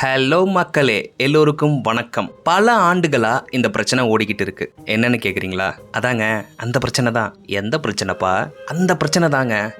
Hello மக்களே எல்லோருக்கும் வணக்கம். பல ஆண்டுகளா இந்த பிரச்சனை ஓடிக்கிட்டு இருக்கு. என்னன்னு கேக்குறீங்களா? அதாங்க அந்த பிரச்சனை தான். எந்த பிரச்சனைப்பா? அந்த பிரச்சனை தாங்க.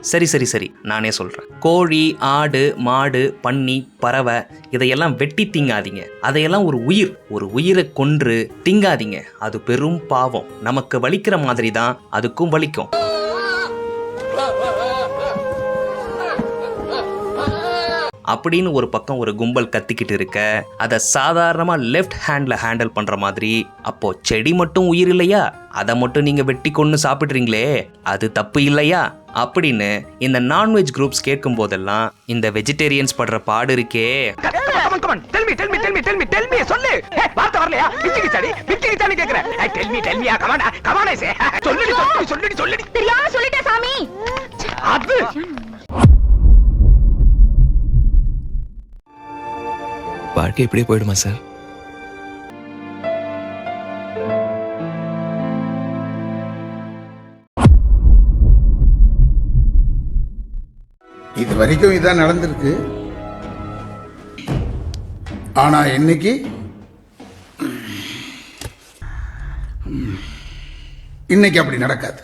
சரி சரி சரி. நானே சொல்றேன். கோழி ஆடு மாடு பன்னி பறவை இதையெல்லாம் வெட்டி திங்காதீங்க. அதையெல்லாம் ஒரு உயிர். ஒரு உயிரை கொன்று திங்காதீங்க. அது பெரும் பாவம். நமக்கு வலிக்கிற மாதிரி தான் அதுக்கும் வலிக்கும். அப்படின்னு ஒரு பக்கம் ஒரு கும்பல் கத்திக்கிட்டு இருக்க அதை சாதாரணமா லெஃப்ட் ஹேண்ட்ல ஹேண்டில் பண்ற மாதிரி அப்போ செடி மட்டும் உயிர் இல்லையா? அதை மட்டும் நீங்க வெட்டி கொண்டு சாப்பிடுறீங்களே அது தப்பு இல்லையா? அப்படின்னு இந்த நான்வெஜ் குரூப்ஸ் கேட்கும் போதெல்லாம் இந்த வெஜிடேரியன்ஸ் படுற பாடு இருக்கே. கமன் வாழ்க்கை இப்படியே போயிடுமா சார்? இது வரைக்கும் இதான் நடந்திருக்கு. ஆனா இன்னைக்கு இன்னைக்கு அப்படி நடக்காது.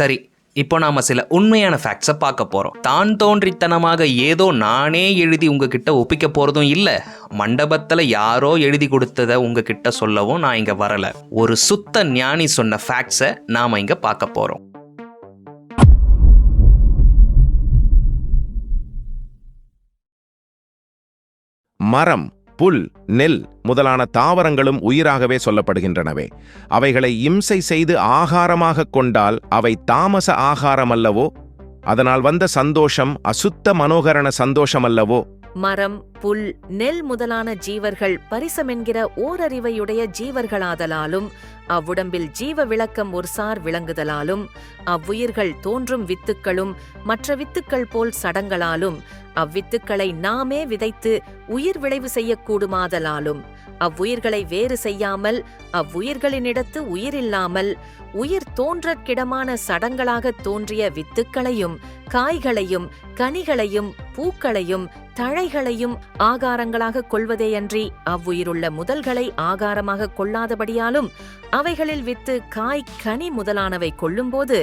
சரி இப்போ நாம சில உண்மையான ஃபேக்ட்ஸை பார்க்க போகிறோம் தான் தோன்றித்தனமாக ஏதோ நானே எழுதி உங்ககிட்ட ஒப்பிக்க போகிறதும் இல்லை. மண்டபத்தில் யாரோ எழுதி கொடுத்ததை உங்ககிட்ட சொல்லவும் நான் இங்கே வரலை. ஒரு சுத்த ஞானி சொன்ன ஃபேக்ட்ஸை நாம் இங்கே பார்க்க போகிறோம் மரம். புல் நெல் முதலான தாவரங்களும் உயிராகவே சொல்லப்படுகின்றனவே. அவைகளை இம்சை செய்து ஆகாரமாகக் கொண்டால் அவை தாமச ஆகாரம் அல்லவோ அதனால் வந்த சந்தோஷம் அசுத்த மனோகரண சந்தோஷமல்லவோ? மரம் புல் நெல் முதலான ஜீவர்கள் பரிசமென்கிற ஓரறிவையுடைய ஜீவர்களாதலாலும் அவ்வுடம்பில் ஜீவ விளக்கம் ஒருசார் விளங்குதலாலும் அவ்வுயிர்கள் தோன்றும் வித்துக்களும் மற்ற வித்துக்கள் போல் சடங்களாலும் அவ்வித்துக்களை நாமே விதைத்து உயிர் விளைவு செய்யக்கூடுமாதலாலும் அவ்வுயிர்களை வேறு செய்யாமல் அவ்வுயிர்களினிடத்து உயிரில்லாமல் உயிர் தோன்றற்கிடமான சடங்களாக தோன்றிய வித்துக்களையும் காய்களையும் கனிகளையும் பூக்களையும் தழைகளையும் ஆகாரங்களாக கொள்வதேயன்றி அவ்வுயிருள்ள முதல்களை ஆகாரமாக கொள்ளாதபடியாலும் அவைகளில் வித்து காய் கனி முதலானவை கொள்ளும்போது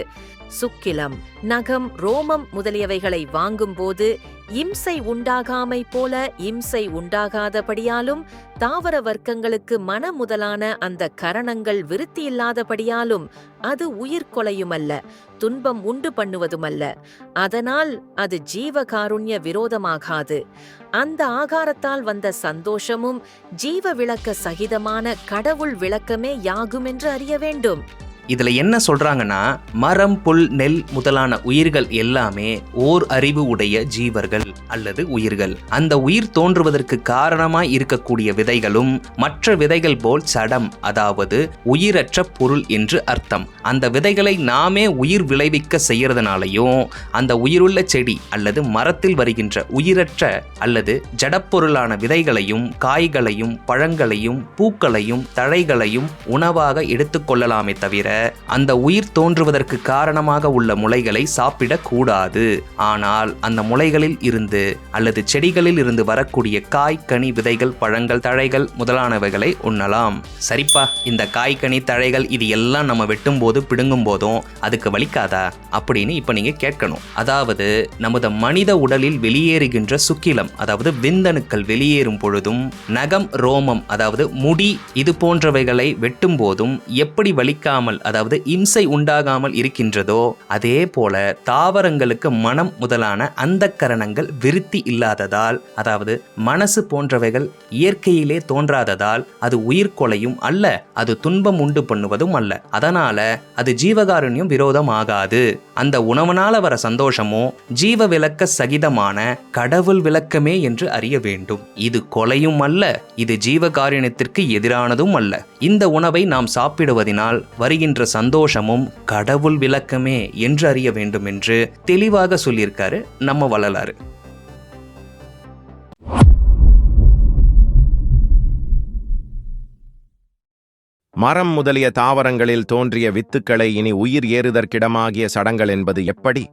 சுக்கிலம் நகம் ரோமம் முதலியவைகளை வாங்கும்போது இம்சை உண்டாகாமை போல இம்சை உண்டாகாதபடியாலும் தாவர வர்க்கங்களுக்கு மன முதலான அந்த கரணங்கள் விருத்தி இல்லாதபடியாலும் அது உயிர் கொலையுமல்ல துன்பம் உண்டு பண்ணுவதுமல்ல. அதனால் அது ஜீவகாருண்ய விரோதமாகாது. அந்த ஆகாரத்தால் வந்த சந்தோஷமும் ஜீவ விளக்க சகிதமான கடவுள் விளக்கமே யாகுமென்று அறிய வேண்டும். இதில் என்ன சொல்கிறாங்கன்னா மரம் புல் நெல் முதலான உயிர்கள் எல்லாமே ஓர் அறிவு உடைய ஜீவர்கள் அல்லது உயிர்கள். அந்த உயிர் தோன்றுவதற்கு காரணமாய் இருக்கக்கூடிய விதைகளும் மற்ற விதைகள் போல் சடம் அதாவது உயிரற்ற பொருள் என்று அர்த்தம். அந்த விதைகளை நாமே உயிர் விளைவிக்க செய்யறதுனாலையும் அந்த உயிருள்ள செடி அல்லது மரத்தில் வருகின்ற உயிரற்ற அல்லது ஜடப்பொருளான விதைகளையும் காய்களையும் பழங்களையும் பூக்களையும் தழைகளையும் உணவாக எடுத்துக்கொள்ளலாமே தவிர அந்த உயிர் தோன்றுவதற்கு காரணமாக உள்ள முளைகளை சாப்பிடக்கூடாது. ஆனால் அந்த முளைகளில் இருந்து அல்லது செடிகளில் இருந்து வரக்கூடிய காய் கனி விதைகள் பழங்கள் தழைகள் முதலானவைகளை உண்ணலாம். சரிப்பா இந்த காய் கனி தழைகள் இது எல்லாம் நம்ம வெட்டும் போது பிடுங்கும் போதும் அதுக்கு வலிக்காதா? அப்படின்னு இப்ப நீங்க கேட்கணும். அதாவது நமது மனித உடலில் வெளியேறுகின்ற சுக்கிலம் அதாவது விந்தணுக்கள் வெளியேறும் பொழுதும் நகம் ரோமம் அதாவது முடி இது போன்றவைகளை வெட்டும் போதும் எப்படி வலிக்காமல் அதாவது இம்சை உண்டாகாமல் இருக்கின்றதோ அதே போல தாவரங்களுக்கு மனம் முதலான அந்த கரணங்கள் விருத்தி இல்லாததால் அதாவது மனசு போன்றவைகள் இயற்கையிலே தோன்றாததால் அது உயிர் கொலையும் அல்ல அது துன்பம் உண்டு பண்ணுவதும் அல்ல. அதனால அது ஜீவகாருண்யம் விரோதம் ஆகாது. அந்த உணவனால் வர சந்தோஷமும் ஜீவ விளக்க சகிதமான கடவுள் விளக்கமே என்று அறிய வேண்டும். இது கொலையும் அல்ல இது ஜீவகாரியத்திற்கு எதிரானதும் அல்ல. இந்த உணவை நாம் சாப்பிடுவதினால் வருகின்ற சந்தோஷமும் கடவுள் விளக்கமே என்று அறிய வேண்டும் என்று தெளிவாக சொல்லியிருக்காரு நம்ம வள்ளலாறு மரம் முதலிய தாவரங்களில் தோன்றிய வித்துக்களை இனி உயிர் ஏறுதற்கிடமாகிய சடங்கள் என்பது எப்படி?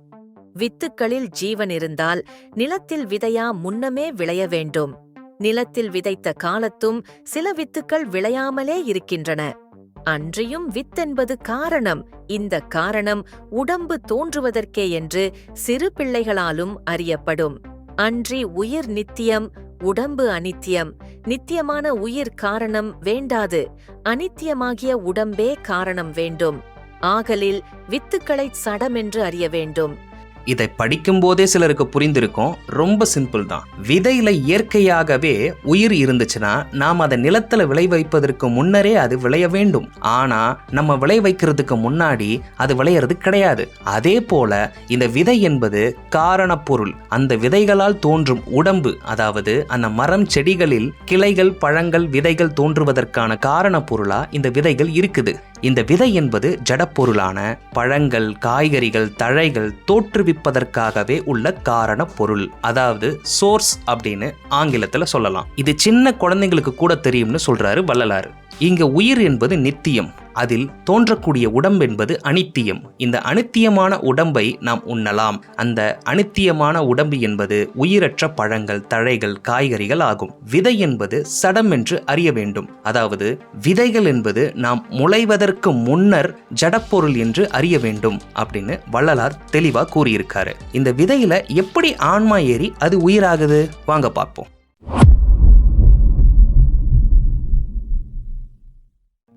வித்துக்களில் ஜீவன் இருந்தால் நிலத்தில் விதையா முன்னமே விளைய வேண்டும். நிலத்தில் விதைத்த காலத்தும் சில வித்துக்கள் விளையாமலே இருக்கின்றன. அன்றியும் வித்தென்பது காரணம். இந்த காரணம் உடம்பு தோன்றுவதற்கே என்று சிறு பிள்ளைகளாலும் அறியப்படும். அன்றி உயிர் நித்தியம் உடம்பு அனித்தியம் நித்தியமான உயிர் காரணம் வேண்டாது அனித்தியமாகிய உடம்பே காரணம் வேண்டும். ஆகலில் வித்துக்களைச் சடமென்று அறிய வேண்டும். இதை படிக்கும்போதே சிலருக்கு புரிந்திருக்கும். ரொம்ப சிம்பிள் தான். விதையில இயற்கையாகவே உயிர் இருந்துச்சுன்னா நாம் அதை நிலத்துல விளை வைப்பதற்கு முன்னரே அது விளைய வேண்டும். ஆனா நம்ம விளை வைக்கிறதுக்கு முன்னாடி அது விளையிறது கிடையாது. அதே போல இந்த விதை என்பது காரணப்பொருள். அந்த விதைகளால் தோன்றும் உடம்பு அதாவது அந்த மரம் செடிகளில் கிளைகள் பழங்கள் விதைகள் தோன்றுவதற்கான காரணப் பொருளா இந்த விதைகள் இருக்குது. இந்த விதை என்பது ஜடப்பொருளான பழங்கள் காய்கறிகள் தழைகள் தோற்றுவிப்பதற்காகவே உள்ள காரண பொருள் அதாவது சோர்ஸ் அப்படின்னு ஆங்கிலத்தில் சொல்லலாம். இது சின்ன குழந்தைங்களுக்கு கூட தெரியும்னு சொல்றாரு வள்ளலாறு இங்க உயிர் என்பது நித்தியம். அதில் தோன்றக்கூடிய உடம்பென்பது அனித்தியம். இந்த அனித்தியமான உடம்பை நாம் உண்ணலாம். அந்த அனித்தியமான உடம்பு என்பது உயிரற்ற பழங்கள் தழைகள் காய்கறிகள் ஆகும். விதை என்பது சடம் என்று அறிய வேண்டும். அதாவது விதைகள் என்பது நாம் முளைவதற்கு முன்னர் ஜடப்பொருள் என்று அறிய வேண்டும் அப்படின்னு வள்ளலார் தெளிவா கூறியிருக்காரு. இந்த விதையில எப்படி ஆன்மா ஏறி அது உயிராகுது? வாங்க பார்ப்போம்.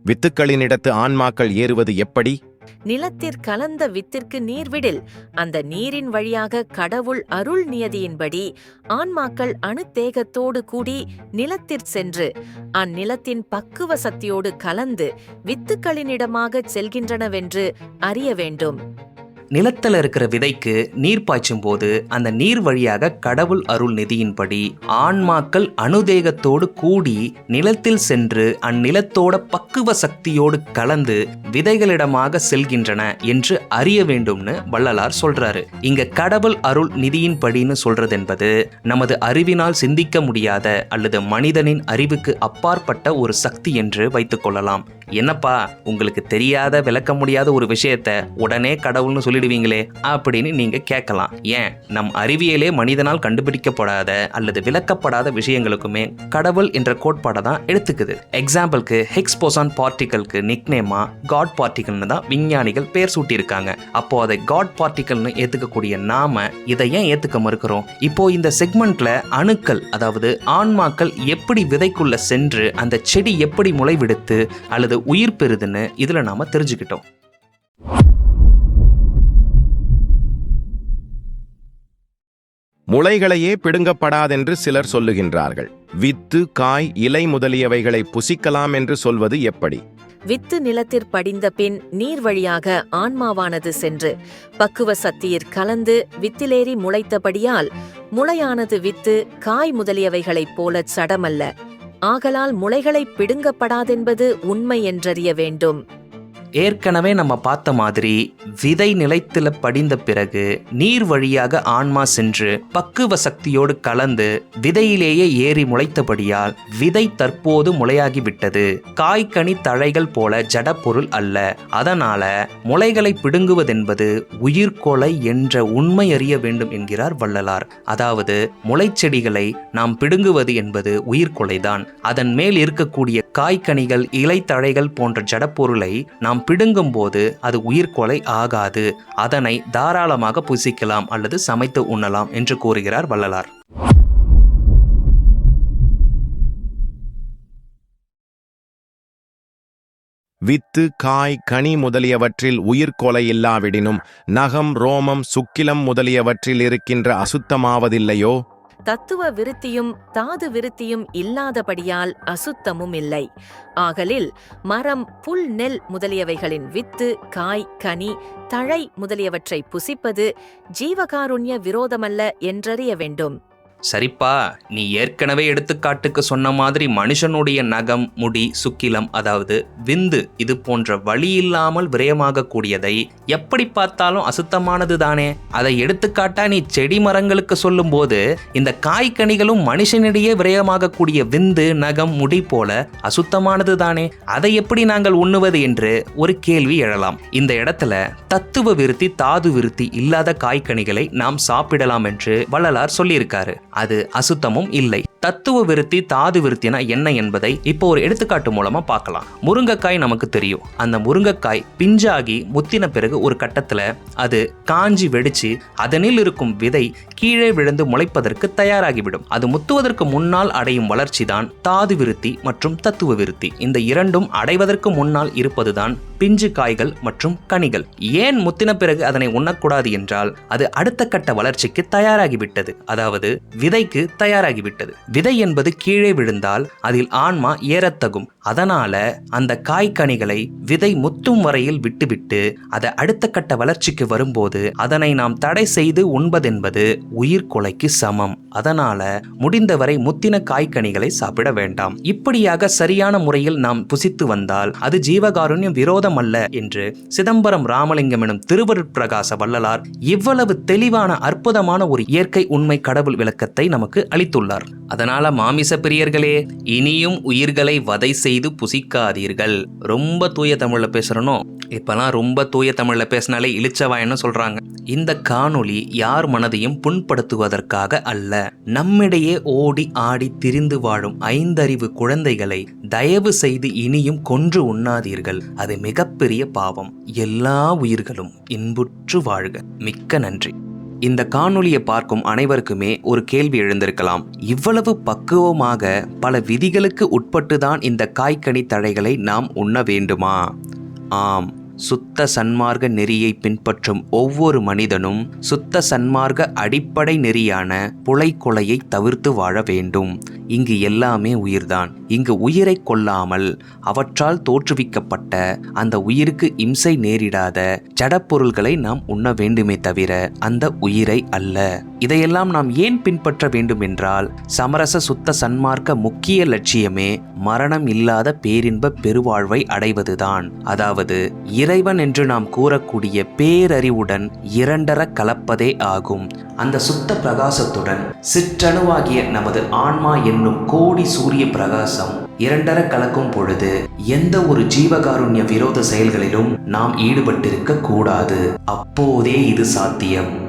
வித்துக்களினிடத்து ஆன்மாக்கள் ஏறுவது எப்படி? நிலத்திற் கலந்த வித்திற்கு நீர்விடில். அந்த நீரின் வழியாக கடவுள் அருள் நியதியின்படி ஆன்மாக்கள் அணுத்தேகத்தோடு கூடி நிலத்திற் சென்று அந்நிலத்தின் பக்குவ சக்தியோடு கலந்து வித்துக்களினிடமாகச் செல்கின்றனவென்று அறிய வேண்டும். நிலத்துல இருக்கிற விதைக்கு நீர் பாய்ச்சும் போது அந்த நீர் வழியாக கடவுள் அருள் நிதியின்படி ஆன்மாக்கள் அணுதேகத்தோடு கூடி நிலத்தில் சென்று அந்நிலத்தோட பக்குவ சக்தியோடு கலந்து விதைகளிடமாக செல்கின்றன என்று அறிய வேண்டும்னு வள்ளலார் சொல்றாரு. இங்க கடவுள் அருள் நிதியின்படின்னு சொல்றது என்பது நமது அறிவினால் சிந்திக்க முடியாத அல்லது மனிதனின் அறிவுக்கு அப்பாற்பட்ட ஒரு சக்தி என்று வைத்துக் கொள்ளலாம். என்னப்பா உங்களுக்கு தெரியாத விளக்க முடியாத ஒரு விஷயத்த உடனே கடவுள்னு சொல்லிடுவீங்களே அப்படின்னு நீங்க கேட்கலாம். ஏன்? நம் அறிவியலே மனிதனால் கண்டுபிடிக்கப்படாத அல்லது விளக்கப்படாத விஷயங்களுக்குமே கடவுள் என்ற கோட்பாடை தான் எடுத்துக்குது. எக்ஸாம்பிளுக்கு ஹிக்ஸ் போசான் நிக்னேமா காட் பார்ட்டிகள்னு தான் விஞ்ஞானிகள் பேர் சூட்டியிருக்காங்க. அப்போ அதை காட் பார்ட்டிகள்னு ஏத்துக்கக்கூடிய நாம இதை ஏன் ஏத்துக்க மறுக்கிறோம்? இப்போ இந்த செக்மெண்ட்ல அணுக்கள் அதாவது ஆன்மாக்கள் எப்படி விதைக்குள்ள சென்று அந்த செடி எப்படி முளைவிடுத்து அல்லது உயிர் பெறுதுன்னு இதுல நாம தெரிஞ்சுக்கிட்டோம். முளைகளையே பிடுங்கப்படாதென்று சிலர் சொல்லுகின்றார்கள். வித்து காய் இலை முதலியவைகளை புசிக்கலாம் என்று சொல்வது எப்படி? வித்து நிலத்திற் படிந்த பின் நீர் வழியாக ஆன்மாவானது சென்று பக்குவ சக்தியிற் கலந்து வித்திலேறி முளைத்தபடியால் முளையானது வித்து காய் முதலியவைகளைப் போலச் சடமல்ல. ஆகலால் முளைகளை பிடுங்கப்படாதென்பது உண்மை என்றறிய வேண்டும். ஏற்கனவே நம்ம பார்த்த மாதிரி விதை நிலைத்துல படிந்த பிறகு நீர் வழியாக ஆன்மா சென்று பக்குவ சக்தியோடு கலந்து விதையிலேயே ஏறி முளைத்தபடியால் விதை தற்போது முளையாகிவிட்டது காய்கனி தழைகள் போல ஜடப்பொருள் அல்ல. அதனால முளைகளை பிடுங்குவதென்பது உயிர்கொலை என்ற உண்மை அறிய வேண்டும் என்கிறார் வள்ளலார். அதாவது முளைச்செடிகளை நாம் பிடுங்குவது என்பது உயிர்கொலைதான் அதன் மேல் இருக்கக்கூடிய காய்கனிகள் இலைத்தழைகள் போன்ற ஜடப்பொருளை நாம் பிடுங்கும் போது அது உயிர்கொலை ஆகாது. அதனை தாராளமாக புசிக்கலாம் அல்லது சமைத்து உண்ணலாம் என்று கூறுகிறார் வள்ளலார். வித்து காய் கனி முதலியவற்றில் உயிர்கொலை இல்லாவிடினும் நகம் ரோமம் சுக்கிலம் முதலியவற்றில் இருக்கின்ற அசுத்தமாவதில்லையோ? தத்துவ விருத்தியும் தாது விருத்தியும் இல்லாதபடியால் அசுத்தமும் இல்லை. ஆகலில் மரம் புல் நெல் முதலியவைகளின் வித்து காய் கனி தழை முதலியவற்றை புசிப்பது ஜீவகாருண்ய விரோதமல்ல என்றறிய வேண்டும். சரிப்பா நீ ஏற்கனவே எடுத்துக்காட்டுக்கு சொன்ன மாதிரி மனுஷனுடைய நகம் முடி சுக்கிலம் அதாவது விந்து இது போன்ற வழி இல்லாமல் விரயமாகக்கூடியதை எப்படி பார்த்தாலும் அசுத்தமானது தானே? அதை எடுத்துக்காட்டா நீ செடி மரங்களுக்கு சொல்லும்போது இந்த காய்கனிகளும் மனுஷனிடையே விரயமாகக்கூடிய விந்து நகம் முடி போல அசுத்தமானது தானே? அதை எப்படி நாங்கள் உண்ணுவது என்று ஒரு கேள்வி எழலாம். இந்த இடத்துல தத்துவ விருத்தி தாது விருத்தி இல்லாத காய்கனிகளை நாம் சாப்பிடலாம் என்று வள்ளலார் சொல்லியிருக்காரு. அது அசுத்தமும் இல்லை. தத்துவ விருத்தி தாது விருத்தினா என்ன என்பதை இப்போ ஒரு எடுத்துக்காட்டு மூலமா பார்க்கலாம். முருங்கைக்காய் நமக்கு தெரியும். அந்த முருங்கைக்காய் பிஞ்சாகி முத்தின பிறகு ஒரு கட்டத்துல அது காஞ்சி வெடிச்சு அதனில் இருக்கும் விதை கீழே விழுந்து முளைப்பதற்கு தயாராகிவிடும். அது முத்துவதற்கு முன்னால் அடையும் வளர்ச்சி தான் தாது விருத்தி மற்றும் தத்துவ விருத்தி. இந்த இரண்டும் அடைவதற்கு முன்னால் இருப்பதுதான் பிஞ்சு காய்கள் மற்றும் கனிகள். ஏன் முத்தின பிறகு அதனை உண்ணக்கூடாது என்றால் அது அடுத்த கட்ட வளர்ச்சிக்கு தயாராகிவிட்டது. அதாவது விதைக்கு தயாராகிவிட்டது. விதை என்பது கீழே விழுந்தால் அதில் ஆன்மா ஏறத்தகும். அதனால அந்த காய்கனிகளை விதை முத்தும் வரையில் விட்டுவிட்டு அதை அடுத்த கட்ட வளர்ச்சிக்கு வரும்போது அதனை நாம் தடை செய்து உண்பதென்பது உயிர் கொலைக்கு சமம். அதனால முடிந்தவரை முத்தின காய்கனிகளை சாப்பிட வேண்டாம். இப்படியாக சரியான முறையில் நாம் புசித்து வந்தால் அது ஜீவகாருண்யம் விரோதம் அல்ல என்று சிதம்பரம் ராமலிங்கம் எனும் திருவருட்பிரகாச வள்ளலார் இவ்வளவு தெளிவான அற்புதமான ஒரு இயற்கை உண்மை கடவுள் விளக்கத்தை நமக்கு அளித்துள்ளார். அதனால மாமிச பிரியர்களே இனியும் உயிர்களை வதை செய்து புசிக்காதீர்கள். ரொம்ப தூய தமிழ்ல பேசுறனோ இப்பெல்லாம் ரொம்ப தூய தமிழ்ல பேசினாலே இழிச்சவாயன்னு சொல்றாங்க? இந்த காணொளி யார் மனதையும் புண்படுத்துவதற்காக அல்ல நம்மிடையே ஓடி ஆடி திரிந்து வாழும் ஐந்தறிவு குழந்தைகளை தயவு செய்து இனியும் கொன்று உண்ணாதீர்கள். அது மிகப்பெரிய பாவம். எல்லா உயிர்களும் இன்புற்று வாழ்க. மிக்க நன்றி. இந்த காணொளியை பார்க்கும் அனைவருக்குமே ஒரு கேள்வி எழுந்திருக்கலாம். இவ்வளவு பக்குவமாக பல விதிகளுக்கு உட்பட்டுதான் இந்த காய்கனி தழைகளை நாம் உண்ண வேண்டுமா? ஆம். சுத்த சன்மார்க்க நெறியை பின்பற்றும் ஒவ்வொரு மனிதனும் சுத்த சன்மார்க்க அடிப்படை நெறியான புலைக்கொலையை தவிர்த்து வாழ வேண்டும். இங்கு எல்லாமே உயிர்தான். இங்கு உயிரை கொல்லாமல் அவற்றால் தோற்றுவிக்கப்பட்ட அந்த உயிருக்கு இம்சை நேரிடாத ஜடப்பொருள்களை நாம் உண்ண வேண்டுமே தவிர அந்த உயிரை அல்ல. இதையெல்லாம் நாம் ஏன் பின்பற்ற வேண்டும் என்றால் சமரச சுத்த சன்மார்க்க முக்கிய லட்சியமே மரணம் இல்லாத பேரின்ப பெருவாழ்வை அடைவதுதான். அதாவது இறைவன் என்று நாம் கூறக்கூடிய பேரறிவுடன் இரண்டர கலப்பதே ஆகும். அந்த சுத்த பிரகாசத்துடன் சிற்றணுவாகிய நமது ஆன்மா என்னும் கோடி சூரிய பிரகாசம் இரண்டர கலக்கும் பொழுது எந்த ஒரு ஜீவகாருண்ய விரோத செயல்களிலும் நாம் ஈடுபட்டிருக்க கூடாது. அப்போதே இது சாத்தியம்.